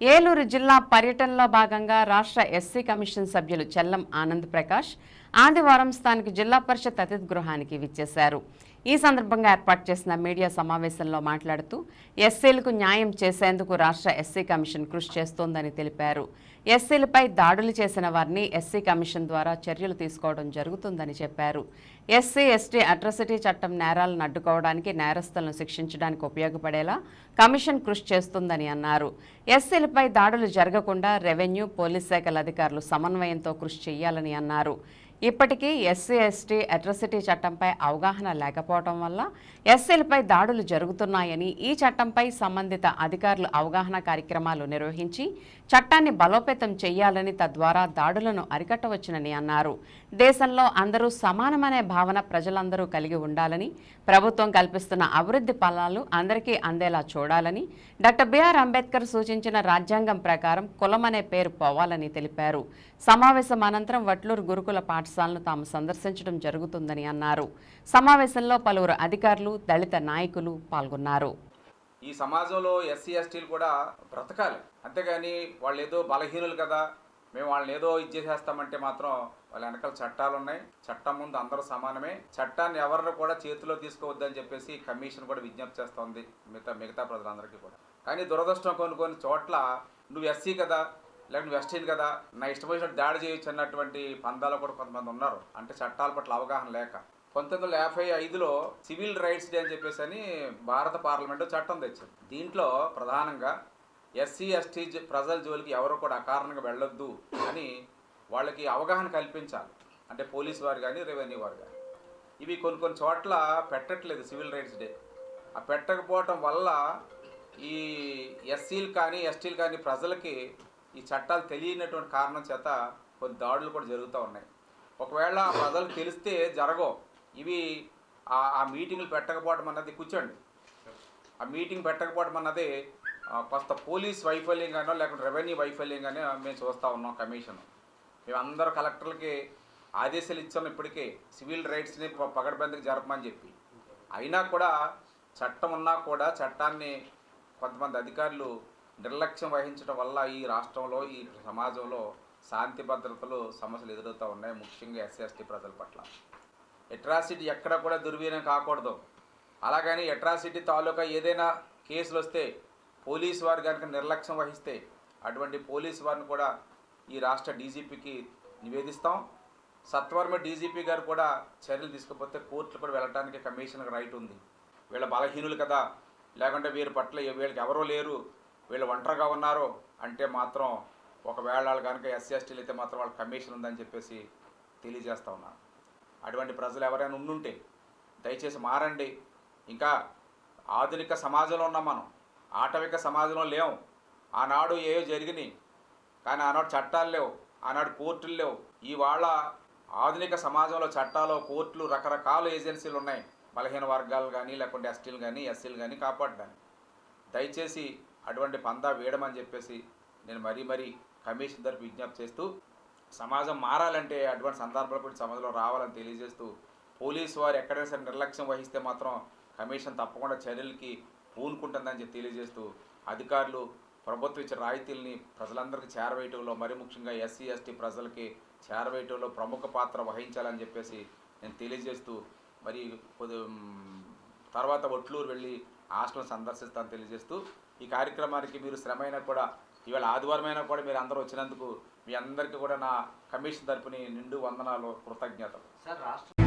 ఏలూరు జిల్లా పర్యటనలో భాగంగా రాష్ట్ర ఎస్సీ కమిషన్ సభ్యులు చెల్లం ఆనంద్ ప్రకాష్ ఆదివారం స్థానిక జిల్లా పరిషత్ అతిథి గృహానికి విచ్చేశారు. ఈ సందర్భంగా ఏర్పాటు చేసిన మీడియా సమావేశంలో మాట్లాడుతూ ఎస్సీలకు న్యాయం చేసేందుకు రాష్ట్ర ఎస్సీ కమిషన్ కృషి చేస్తోందని తెలిపారు. ఎస్సీలపై దాడులు చేసిన వారిని ఎస్సీ కమిషన్ ద్వారా చర్యలు తీసుకోవడం జరుగుతుందని చెప్పారు. ఎస్సీ ఎస్టీ అట్రసిటీ చట్టం నేరాలను అడ్డుకోవడానికి నేరస్తులను శిక్షించడానికి ఉపయోగపడేలా కమిషన్ కృషి చేస్తుందని అన్నారు. ఎస్సీలపై దాడులు జరగకుండా రెవెన్యూ పోలీస్ శాఖల అధికారులు సమన్వయంతో కృషి చేయాలని అన్నారు. ఇప్పటికీ ఎస్సీ ఎస్టీ అట్రసిటీ చట్టంపై అవగాహన లేకపోవడం వల్ల ఎస్సీలపై దాడులు జరుగుతున్నాయని ఈ చట్టంపై సంబంధిత అధికారులు అవగాహన కార్యక్రమాలు నిర్వహించి చట్టాన్ని బలోపేతం చేయాలని తద్వారా దాడులను అరికట్టవచ్చునని అన్నారు. దేశంలో అందరూ సమానమనే భావన ప్రజలందరూ కలిగి ఉండాలని ప్రభుత్వం కల్పిస్తున్న అభివృద్ధి ఫలాలు అందరికీ అందేలా చూడాలని డాక్టర్ బిఆర్ అంబేద్కర్ సూచించిన రాజ్యాంగం ప్రకారం కులమనే పేరు పోవాలని తెలిపారు. సమావేశం అనంతరం వట్లూరు గురుకుల పాఠశాలను తాము సందర్శించడం జరుగుతుందని అన్నారు. సమావేశంలో పలువురు అధికారులు దళిత నాయకులు పాల్గొన్నారు. ఈ సమాజంలో ఎస్సీ ఎస్టీలు కూడా బ్రతకాలి. అంతేగాని వాళ్ళు ఏదో బలహీనులు కదా మేము వాళ్ళని ఏదో ఇది చేసేస్తామంటే మాత్రం వాళ్ళ వెనకాల చట్టాలు ఉన్నాయి. చట్టం ముందు అందరూ సమానమే. చట్టాన్ని ఎవరిని కూడా చేతిలో తీసుకోవద్దని చెప్పేసి కమిషన్ కూడా విజ్ఞప్తి చేస్తోంది. మిగతా మిగతా ప్రజలందరికీ కూడా. కానీ దురదృష్టం కొన్ని కొన్ని చోట్ల నువ్వు ఎస్సీ కదా లేకపోతే నువ్వు కదా నా ఇష్టం వచ్చినట్టు దాడి చేయొచ్చు అన్నటువంటి పందాలు కూడా కొంతమంది ఉన్నారు. అంటే చట్టాల పట్ల అవగాహన లేక. పంతొమ్మిది వందల యాభై ఐదులో సివిల్ రైట్స్ డే అని చెప్పేసి అని భారత పార్లమెంటు చట్టం తెచ్చింది దీంట్లో ప్రధానంగా ఎస్సీ ఎస్టీ ప్రజల జోలికి ఎవరు కూడా అకారణంగా వెళ్ళొద్దు అని వాళ్ళకి అవగాహన కల్పించాలి. అంటే పోలీస్ వారు కానీ రెవెన్యూ వారు కానీ ఇవి కొన్ని కొన్ని చోట్ల పెట్టట్లేదు సివిల్ రైట్స్ డే ఆ పెట్టకపోవటం వల్ల ఈ ఎస్సీలు కానీ ఎస్టీలు కానీ ప్రజలకి ఈ చట్టాలు తెలియనటువంటి కారణం చేత కొన్ని దాడులు కూడా జరుగుతూ ఉన్నాయి. ఒకవేళ ప్రజలు తెలిస్తే జరగవు. ఇవి ఆ మీటింగ్లు పెట్టకపోవడం అన్నది కూర్చోండి. ఆ మీటింగ్ పెట్టకపోవడం అన్నది కొంత పోలీస్ వైఫల్యంగానో లేకుంటే రెవెన్యూ వైఫల్యంగానే మేము చూస్తూ ఉన్నాం కమిషన్. మేము కలెక్టర్లకి ఆదేశాలు ఇచ్చాము ఇప్పటికే. సివిల్ రైట్స్ని ప- పగడబందికి జరపమని చెప్పి. అయినా కూడా చట్టం ఉన్నా కూడా చట్టాన్ని కొంతమంది అధికారులు నిర్లక్ష్యం వహించడం వల్ల ఈ రాష్ట్రంలో ఈ సమాజంలో శాంతి భద్రతలు సమస్యలు ఎదురవుతూ ఉన్నాయి. ముఖ్యంగా ఎస్సీఎస్టీ ప్రజల పట్ల. ఎట్రాసిటీ ఎక్కడ కూడా దుర్వినియోగం కాకూడదు. అలాగని ఎట్రాసిటీ తాలూకా ఏదైనా కేసులు వస్తే పోలీసు వారు కనుక నిర్లక్ష్యం వహిస్తే అటువంటి పోలీసు వారిని కూడా ఈ రాష్ట్ర డీజీపీకి నివేదిస్తాం. సత్వరమే డీజీపీ గారు కూడా చర్యలు తీసుకుపోతే కోర్టులు కూడా వెళ్ళడానికి కమిషన్కి రైట్ ఉంది. వీళ్ళ బలహీనులు కదా. లేకుంటే వీరి పట్ల వీళ్ళకి ఎవరూ లేరు. వీళ్ళు ఒంటరిగా ఉన్నారు అంటే మాత్రం ఒకవేళ వాళ్ళు కనుక ఎస్సీ ఎస్టీలు అయితే మాత్రం వాళ్ళ కమిషన్ ఉందని చెప్పేసి తెలియజేస్తా ఉన్నాను. అటువంటి ప్రజలు ఎవరైనా ఉండుంటే దయచేసి మారండి. ఇంకా ఆధునిక సమాజంలో ఉన్నాం మనం. ఆటవిక సమాజంలో లేవు ఆనాడు ఏవో జరిగినాయి. కానీ ఆనాడు చట్టాలు లేవు. ఆనాడు కోర్టులు లేవు. ఇవాళ ఆధునిక సమాజంలో చట్టాలు కోర్టులు రకరకాల ఏజెన్సీలు ఉన్నాయి. బలహీన వర్గాలు కానీ లేకుంటే ఎస్టీలు కానీ ఎస్సీలు కానీ కాపాడడానికి. దయచేసి అటువంటి పందా వేయడమని చెప్పేసి నేను మరీ మరీ కమిషన్ తరపు విజ్ఞప్తి చేస్తూ సమాజం మారాలంటే అటువంటి సందర్భాలు సమాజంలో రావాలని తెలియజేస్తూ పోలీసు వారు ఎక్కడైనా సరే నిర్లక్ష్యం వహిస్తే మాత్రం కమిషన్ తప్పకుండా చర్యలకి పూనుకుంటుందని చెప్పి తెలియజేస్తూ అధికారులు ప్రభుత్వ ఇచ్చే రాయితీల్ని ప్రజలందరికీ చేరవేయటంలో మరి ముఖ్యంగా ఎస్సీ ఎస్టీ ప్రజలకి చేరవేయటంలో ప్రముఖ పాత్ర వహించాలని చెప్పేసి నేను తెలియజేస్తూ మరి తర్వాత ఒట్లూరు వెళ్ళి హాస్టల్ సందర్శిస్తాను తెలియజేస్తూ ఈ కార్యక్రమానికి మీరు శ్రమ అయినా కూడా ఇవాళ ఆదివారం అయినా కూడా మీరు అందరూ వచ్చినందుకు మీ అందరికీ కూడా నా కమిషన్ తరపుని నిండు వందనాలు కృతజ్ఞతలు. సార్ రాష్ట్ర